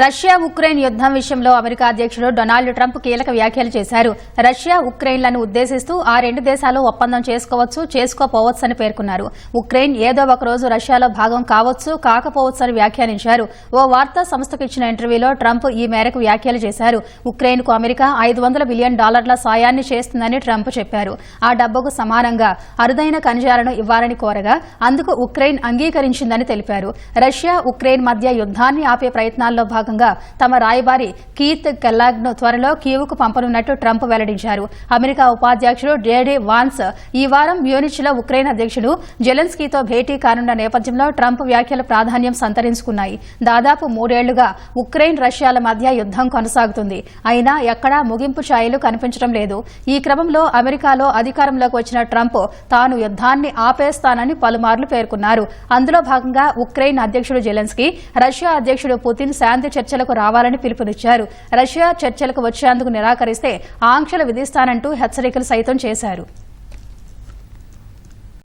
Russia Ukraine యుద్దం విషయంలో America అధ్యక్షుడు Donald Trump కీలక వ్యాఖ్యలు చేశారు. రష్యా ఉక్రెయిన్లను ఉద్దేశిస్తూ ఆ రెండు దేశాలు ఒప్పందం చేసుకోవచ్చు చేసుకోపోవచ్చని పేర్కొన్నారు. ఉక్రెయిన్ ఏదో ఒక రోజు రష్యాలో భాగం కావచ్చు కాకపోవచ్చని వ్యాఖ్యానించారు. ఓ వార్తా సంస్థకు ఇచ్చిన ఇంటర్వ్యూలో ట్రంప్ ఈ మేరకు వ్యాఖ్యలు చేశారు. ఉక్రెయిన్కు అమెరికా ఐదు వందల బిలియన్ డాలర్ల సాయాన్ని చేస్తుందని ట్రంప్ చెప్పారు. ఆ డబ్బుకు సమానంగా అరుదైన ఖనిజాలను ఇవ్వాలని కోరగా అందుకు ఉక్రెయిన్ అంగీకరించిందని తెలిపారు. రష్యా ఉక్రెయిన్ మధ్య యుద్ధాన్ని ఆపే ప్రయత్నాల్లో భాగంగా తమ రాయబారి కీత్ కెల్లాగ్ను త్వరలో కీవుకు పంపనున్నట్టు ట్రంప్ వెల్లడించారు. అమెరికా ఉపాధ్యక్షుడు జేడీ వాన్స్ ఈ వారం మ్యూనిచ్లో ఉక్రెయిన్ అధ్యక్షుడు జెలెన్స్కీతో భేటీ కానున్న నేపథ్యంలో ట్రంప్ వ్యాఖ్యలు ప్రాధాన్యం సంతరించుకున్నాయి. దాదాపు మూడేళ్ళుగా ఉక్రెయిన్ రష్యాల మధ్య యుద్దం కొనసాగుతుంది. అయినా ఎక్కడా ముగింపు ఛాయలు కనిపించడం లేదు. ఈ క్రమంలో అమెరికాలో అధికారంలోకి వచ్చిన ట్రంప్ తాను యుద్ధాన్ని ఆపేస్తానని పలుమార్లు పేర్కొన్నారు. అందులో భాగంగా ఉక్రెయిన్ అధ్యక్షుడు జెలెన్స్కీ రష్యా అధ్యక్షుడు పుతిన్ శాంతి చర్చలకు రావాలని పిలుపునిచ్చారు. రష్యా చర్చలకు వచ్చేందుకు నిరాకరిస్తే ఆంక్షలు విధిస్తానంటూ హెచ్చరికలు సైతం చేశారు.